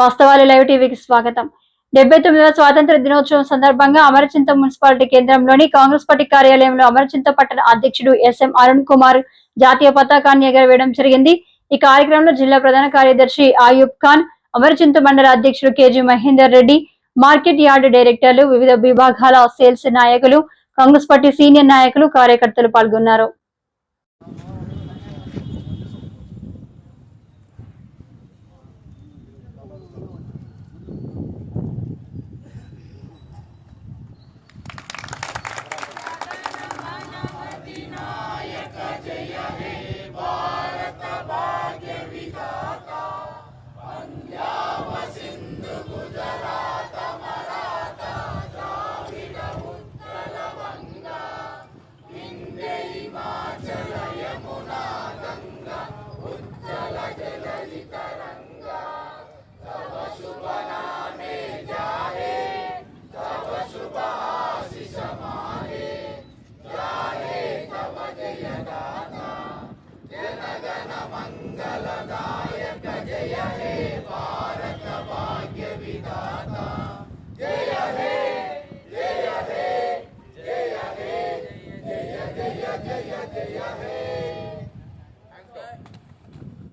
వాస్తవాలు లైవ్ టీవీకి స్వాగతం. డెబ్బై తొమ్మిదవ స్వాతంత్ర దినోత్సవం సందర్భంగా అమరచింత మున్సిపాలిటీ కేంద్రంలోని కాంగ్రెస్ పార్టీ కార్యాలయంలో అమరచింత పట్టణ అధ్యక్షుడు ఎస్ఎం అరుణ్ కుమార్ జాతీయ పతాకాన్ని ఎగరవేయడం జరిగింది. ఈ కార్యక్రమంలో జిల్లా ప్రధాన కార్యదర్శి ఆయూబ్ ఖాన్ అమరచింత మండల అధ్యక్షుడు K G Mahender Reddy market yard డైరెక్టర్లు వివిధ విభాగాల సేల్స్ నాయకులు కాంగ్రెస్ పార్టీ సీనియర్ నాయకులు కార్యకర్తలు పాల్గొన్నారు. जया जय